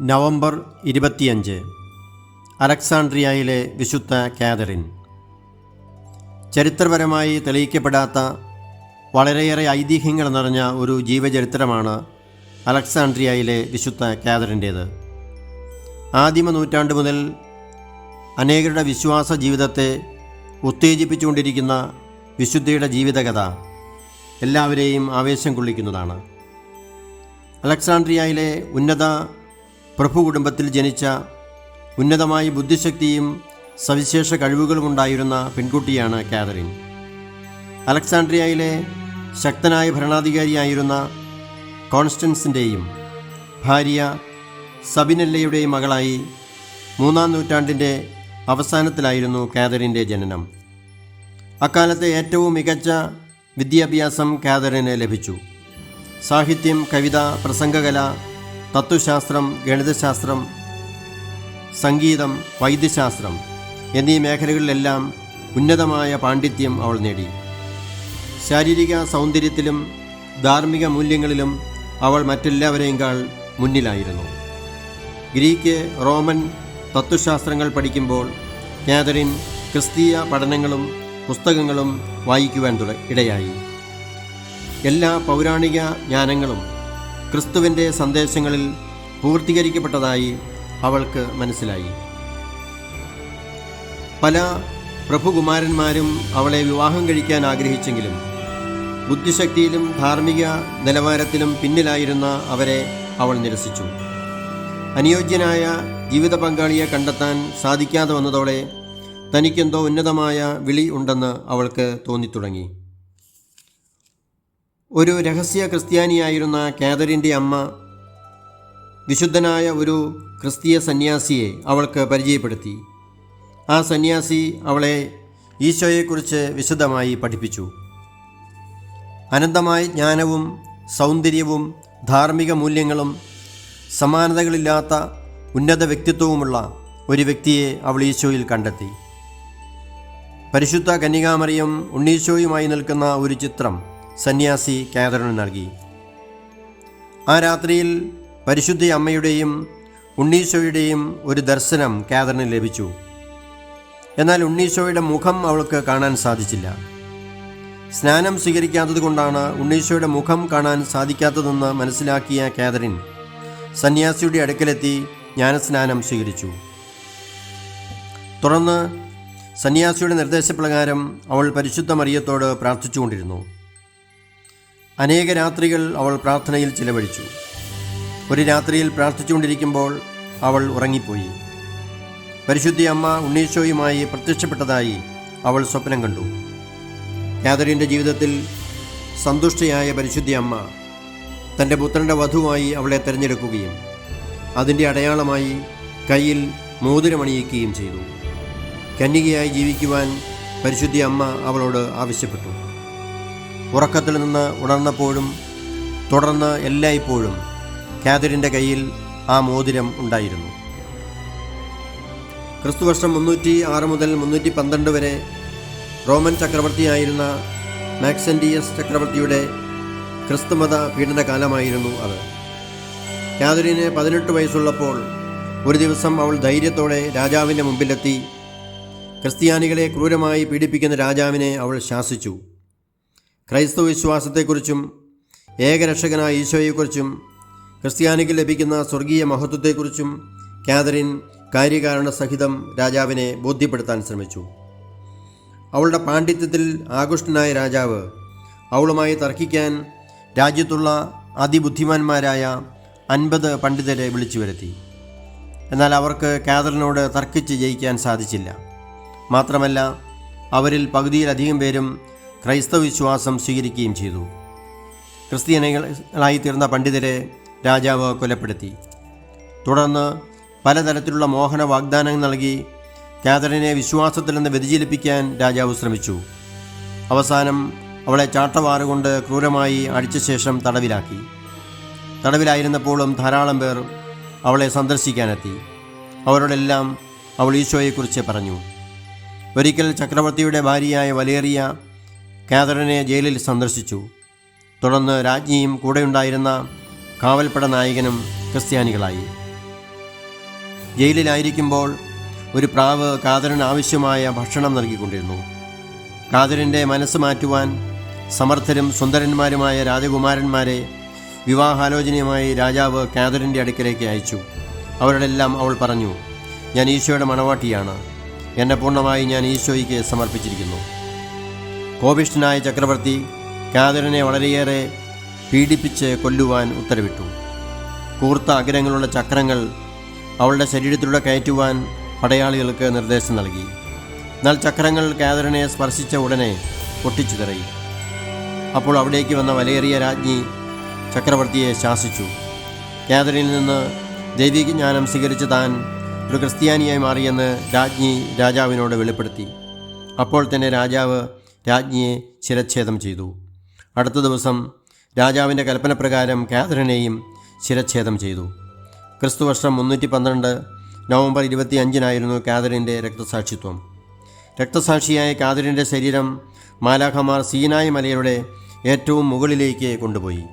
November ഇരുപത്തിയഞ്ച് അലക്സാണ്ട്രിയയിലെ വിശുദ്ധ Catherine. ചരിത്രപരമായി തെളിയിക്കപ്പെടാത്ത വളരെയേറെ ഐതിഹ്യങ്ങൾ നിറഞ്ഞ ഒരു ജീവചരിത്രമാണ് അലക്സാണ്ട്രിയയിലെ വിശുദ്ധ കാതറിന്റേത്. ആദിമ നൂറ്റാണ്ട് മുതൽ അനേകരുടെ വിശ്വാസ ജീവിതത്തെ ഉത്തേജിപ്പിച്ചുകൊണ്ടിരിക്കുന്ന വിശുദ്ധയുടെ ജീവിതകഥ എല്ലാവരെയും ആവേശം കൊള്ളിക്കുന്നതാണ്. അലക്സാണ്ട്രിയയിലെ ഉന്നത പ്രഭു കുടുംബത്തിൽ ജനിച്ച ഉന്നതമായ ബുദ്ധിശക്തിയും സവിശേഷ കഴിവുകളുമുണ്ടായിരുന്ന പെൺകുട്ടിയാണ് കാതറിൻ. അലക്സാണ്ട്രിയയിലെ ശക്തനായ ഭരണാധികാരിയായിരുന്ന കോൺസ്റ്റൻസിന്റെയും ഭാര്യ സബിനെല്ലയുടെയും മകളായി മൂന്നാം നൂറ്റാണ്ടിന്റെ അവസാനത്തിലായിരുന്നു കാതറിന്റെ ജനനം. അക്കാലത്തെ ഏറ്റവും മികച്ച വിദ്യാഭ്യാസം കാതറിന് ലഭിച്ചു. സാഹിത്യം കവിത പ്രസംഗകല തത്വശാസ്ത്രം ഗണിതശാസ്ത്രം സംഗീതം വൈദ്യശാസ്ത്രം എന്നീ മേഖലകളിലെല്ലാം ഉന്നതമായ പാണ്ഡിത്യം അവൾ നേടി. ശാരീരിക സൗന്ദര്യത്തിലും ധാർമ്മിക മൂല്യങ്ങളിലും അവൾ മറ്റെല്ലാവരെയും മുന്നിലായിരുന്നു. ഗ്രീക്ക് റോമൻ തത്വശാസ്ത്രങ്ങൾ പഠിക്കുമ്പോൾ കാതറിൻ ക്രിസ്തീയ പഠനങ്ങളും പുസ്തകങ്ങളും വായിക്കുവാൻ ഇടയായി. എല്ലാ പൗരാണിക ജ്ഞാനങ്ങളും ക്രിസ്തുവിന്റെ സന്ദേശങ്ങളിൽ പൂർത്തീകരിക്കപ്പെട്ടതായി അവൾക്ക് മനസ്സിലായി. പല പ്രഭുകുമാരന്മാരും അവളെ വിവാഹം കഴിക്കാൻ ആഗ്രഹിച്ചെങ്കിലും ബുദ്ധിശക്തിയിലും ധാർമ്മിക നിലവാരത്തിലും പിന്നിലായിരുന്ന അവരെ അവൾ നിരസിച്ചു. അനുയോജ്യനായ ജീവിത പങ്കാളിയെ കണ്ടെത്താൻ സാധിക്കാതെ വന്നതോടെ തനിക്കെന്തോ ഉന്നതമായ വിളി ഉണ്ടെന്ന് അവൾക്ക് തോന്നിത്തുടങ്ങി. ഒരു രഹസ്യ ക്രിസ്ത്യാനിയായിരുന്ന കാതറിന്റെ അമ്മ വിശുദ്ധനായ ഒരു ക്രിസ്തീയ സന്യാസിയെ അവൾക്ക് പരിചയപ്പെടുത്തി. ആ സന്യാസി അവളെ ഈശോയെക്കുറിച്ച് വിശദമായി പഠിപ്പിച്ചു. അനന്തമായ ജ്ഞാനവും സൗന്ദര്യവും ധാർമ്മിക മൂല്യങ്ങളും സമാനതകളില്ലാത്ത ഉന്നത വ്യക്തിത്വവുമുള്ള ഒരു വ്യക്തിയെ അവൾ ഈശോയിൽ കണ്ടെത്തി. പരിശുദ്ധ കന്യകാമറിയം ഉണ്ണീശോയുമായി നിൽക്കുന്ന ഒരു ചിത്രം സന്യാസി കാതറിന് നൽകി. ആ രാത്രിയിൽ പരിശുദ്ധ അമ്മയുടെയും ഉണ്ണീശോയുടെയും ഒരു ദർശനം കാതറിന് ലഭിച്ചു. എന്നാൽ ഉണ്ണീശോയുടെ മുഖം അവൾക്ക് കാണാൻ സാധിച്ചില്ല. സ്നാനം സ്വീകരിക്കാത്തത് കൊണ്ടാണ് ഉണ്ണീശോയുടെ മുഖം കാണാൻ സാധിക്കാത്തതെന്ന് മനസ്സിലാക്കിയ കാതറിൻ സന്യാസിയുടെ അടുക്കലെത്തി ജ്ഞാനസ്നാനം സ്വീകരിച്ചു. തുടർന്ന് സന്യാസിയുടെ നിർദ്ദേശപ്രകാരം അവൾ പരിശുദ്ധ മറിയത്തോട് പ്രാർത്ഥിച്ചുകൊണ്ടിരുന്നു. അനേക രാത്രികൾ അവൾ പ്രാർത്ഥനയിൽ ചിലവഴിച്ചു. ഒരു രാത്രിയിൽ പ്രാർത്ഥിച്ചുകൊണ്ടിരിക്കുമ്പോൾ അവൾ ഉറങ്ങിപ്പോയി. പരിശുദ്ധി അമ്മ ഉണ്ണീശോയുമായി പ്രത്യക്ഷപ്പെട്ടതായി അവൾ സ്വപ്നം കണ്ടു. കാതറിന്റെ ജീവിതത്തിൽ സന്തുഷ്ടയായ പരിശുദ്ധി അമ്മ തന്റെ പുത്രന്റെ വധുവായി അവളെ തിരഞ്ഞെടുക്കുകയും അതിന്റെ അടയാളമായി കയ്യിൽ മോതിരമണിയിക്കുകയും ചെയ്തു. കന്യകയായി ജീവിക്കുവാൻ പരിശുദ്ധി അമ്മ അവളോട് ആവശ്യപ്പെട്ടു. ഉറക്കത്തിൽ നിന്ന് ഉണർന്നപ്പോഴും തുടർന്ന് എല്ലായ്പ്പോഴും കാതറിന്റെ കയ്യിൽ ആ മോതിരം ഉണ്ടായിരുന്നു. ക്രിസ്തുവർഷം മുന്നൂറ്റി ആറ് മുതൽ മുന്നൂറ്റി പന്ത്രണ്ട് വരെ റോമൻ ചക്രവർത്തിയായിരുന്ന മാക്സൻഡിയസ് ചക്രവർത്തിയുടെ ക്രിസ്തുമത പീഡനകാലമായിരുന്നു അത്. കാതറിന് പതിനെട്ട് വയസ്സുള്ളപ്പോൾ ഒരു ദിവസം അവൾ ധൈര്യത്തോടെ രാജാവിന്റെ മുമ്പിലെത്തി. ക്രിസ്ത്യാനികളെ ക്രൂരമായി പീഡിപ്പിക്കുന്ന രാജാവിനെ അവൾ ശാസിച്ചു. ക്രൈസ്തവ വിശ്വാസത്തെക്കുറിച്ചും ഏകരക്ഷകനായ ഈശോയെക്കുറിച്ചും ക്രിസ്ത്യാനിക്ക് ലഭിക്കുന്ന സ്വർഗീയ മഹത്വത്തെക്കുറിച്ചും കാതറിൻ കാര്യകാരണ സഹിതം രാജാവിനെ ബോധ്യപ്പെടുത്താൻ ശ്രമിച്ചു. അവളുടെ പാണ്ഡിത്യത്തിൽ ആകൃഷ്ടനായ രാജാവ് അവളുമായി തർക്കിക്കാൻ രാജ്യത്തുള്ള അതിബുദ്ധിമാന്മാരായ അൻപത് പണ്ഡിതരെ വിളിച്ചു വരുത്തി. എന്നാൽ അവർക്ക് കാതറിനോട് തർക്കിച്ച് ജയിക്കാൻ സാധിച്ചില്ല. മാത്രമല്ല അവരിൽ പകുതിയിലധികം പേരും ക്രൈസ്തവ വിശ്വാസം സ്വീകരിക്കുകയും ചെയ്തു. ക്രിസ്ത്യാനികളായി തീർന്ന പണ്ഡിതരെ രാജാവ് കൊലപ്പെടുത്തി. തുടർന്ന് പലതരത്തിലുള്ള മോഹന വാഗ്ദാനങ്ങൾ നൽകി കാതറിനെ വിശ്വാസത്തിൽ നിന്ന് വ്യതിചലിപ്പിക്കാൻ രാജാവ് ശ്രമിച്ചു. അവസാനം അവളെ ചാട്ടവാറുകൊണ്ട് ക്രൂരമായി അടിച്ച ശേഷം തടവിലാക്കി. തടവിലായിരുന്നപ്പോഴും ധാരാളം പേർ അവളെ സന്ദർശിക്കാനെത്തി. അവരോടെല്ലാം അവൾ ഈശോയെക്കുറിച്ച് പറഞ്ഞു. ഒരിക്കൽ ചക്രവർത്തിയുടെ ഭാര്യയായ വലേറിയ കാതറിനെ ജയിലിൽ സന്ദർശിച്ചു. തുടർന്ന് രാജ്ഞിയും കൂടെയുണ്ടായിരുന്ന കാവൽപ്പട നായകനും ക്രിസ്ത്യാനികളായി. ജയിലിലായിരിക്കുമ്പോൾ ഒരു പ്രാവ് കാതറിന് ആവശ്യമായ ഭക്ഷണം നൽകിക്കൊണ്ടിരുന്നു. കാതറിന്റെ മനസ്സ് മാറ്റുവാൻ സമർത്ഥരും സുന്ദരന്മാരുമായ രാജകുമാരന്മാരെ വിവാഹാലോചനയുമായി രാജാവ് കാതറിന്റെ അടുക്കലേക്ക് അയച്ചു. അവരോടെല്ലാം അവൾ പറഞ്ഞു ഞാൻ ഈശോയുടെ മണവാട്ടിയാണ്. എന്നെ പൂർണമായി ഞാൻ ഈശോയ്ക്ക് സമർപ്പിച്ചിരിക്കുന്നു. കോപിഷ്ഠനായ ചക്രവർത്തി കാതറിനെ വളരെയേറെ പീഡിപ്പിച്ച് കൊല്ലുവാൻ ഉത്തരവിട്ടു. കൂർത്ത അഗ്രങ്ങളുള്ള ചക്രങ്ങൾ അവളുടെ ശരീരത്തിലൂടെ കയറ്റുവാൻ പടയാളികൾക്ക് നിർദ്ദേശം നൽകി. എന്നാൽ ചക്രങ്ങൾ കാതറിനെ സ്പർശിച്ച ഉടനെ പൊട്ടിച്ചു തിറയി അപ്പോൾ അവിടേക്ക് വന്ന വലേറിയ രാജ്ഞി ചക്രവർത്തിയെ ശാസിച്ചു. കാതറിൽ നിന്ന് ദൈവിക ജ്ഞാനം സ്വീകരിച്ച് താൻ ഒരു ക്രിസ്ത്യാനിയായി മാറിയെന്ന് രാജ്ഞി രാജാവിനോട് വെളിപ്പെടുത്തി. അപ്പോൾ തന്നെ രാജാവ് രാജ്ഞിയെ ശിരച്ഛേദം ചെയ്തു. അടുത്ത ദിവസം രാജാവിന്റെ കൽപ്പനപ്രകാരം കാതറിനെയും ശിരച്ഛേദം ചെയ്തു. ക്രിസ്തുവർഷം മുന്നൂറ്റി പന്ത്രണ്ട് നവംബർ ഇരുപത്തി അഞ്ചിനായിരുന്നു കാതറിന്റെ രക്തസാക്ഷിത്വം. രക്തസാക്ഷിയായ കാതറിന്റെ ശരീരം മാലാഖമാർ സീനായ് മലയുടെ ഏറ്റവും മുകളിലേക്ക് കൊണ്ടുപോയി.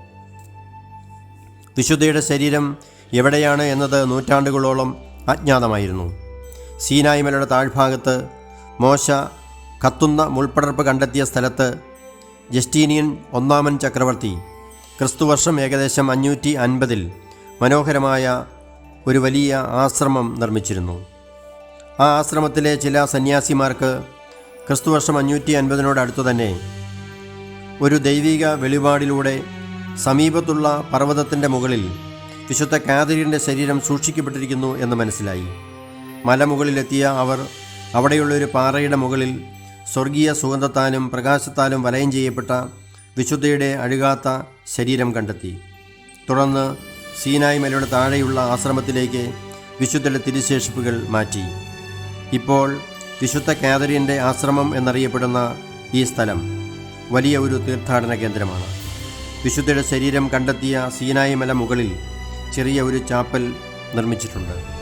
വിശുദ്ധയുടെ ശരീരം എവിടെയാണ് എന്നത് നൂറ്റാണ്ടുകളോളം അജ്ഞാതമായിരുന്നു. സീനായ് മലയുടെ താഴ്ഭാഗത്ത് മോശ കത്തുന്ന മുൾപ്പടർപ്പ് കണ്ടെത്തിയ സ്ഥലത്ത് ജസ്റ്റീനിയൻ ഒന്നാമൻ ചക്രവർത്തി. ക്രിസ്തുവർഷം ഏകദേശം അഞ്ഞൂറ്റി അൻപതിൽ മനോഹരമായ ഒരു വലിയ ആശ്രമം നിർമ്മിച്ചിരുന്നു. ആ ആശ്രമത്തിലെ ചില സന്യാസിമാർക്ക് ക്രിസ്തുവർഷം അഞ്ഞൂറ്റി അൻപതിനോട് അടുത്തു തന്നെ ഒരു ദൈവിക വെളിപാടിലൂടെ സമീപത്തുള്ള പർവതത്തിന്റെ മുകളിൽ വിശുദ്ധ കാതരീന്റെ ശരീരം സൂക്ഷിക്കപ്പെട്ടിരിക്കുന്നു എന്ന് മനസ്സിലായി. മലമുകളിലെത്തിയ അവർ അവിടെയുള്ള ഒരു പാറയുടെ മുകളിൽ സ്വർഗീയ സുഗന്ധത്താലും പ്രകാശത്താലും വലയം ചെയ്യപ്പെട്ട വിശുദ്ധയുടെ അഴുകാത്ത ശരീരം കണ്ടെത്തി. തുടർന്ന് സീനായ് മലയുടെ താഴെയുള്ള ആശ്രമത്തിലേക്ക് വിശുദ്ധയുടെ തിരുശേഷിപ്പുകൾ മാറ്റി. ഇപ്പോൾ വിശുദ്ധ കാതരീന്റെ ആശ്രമം എന്നറിയപ്പെടുന്ന ഈ സ്ഥലം വലിയ ഒരു തീർത്ഥാടന കേന്ദ്രമാണ്. വിശുദ്ധയുടെ ശരീരം കണ്ടെത്തിയ സീനായി മല മുകളിൽ ചെറിയ ഒരു ചാപ്പൽ നിർമ്മിച്ചിട്ടുണ്ട്.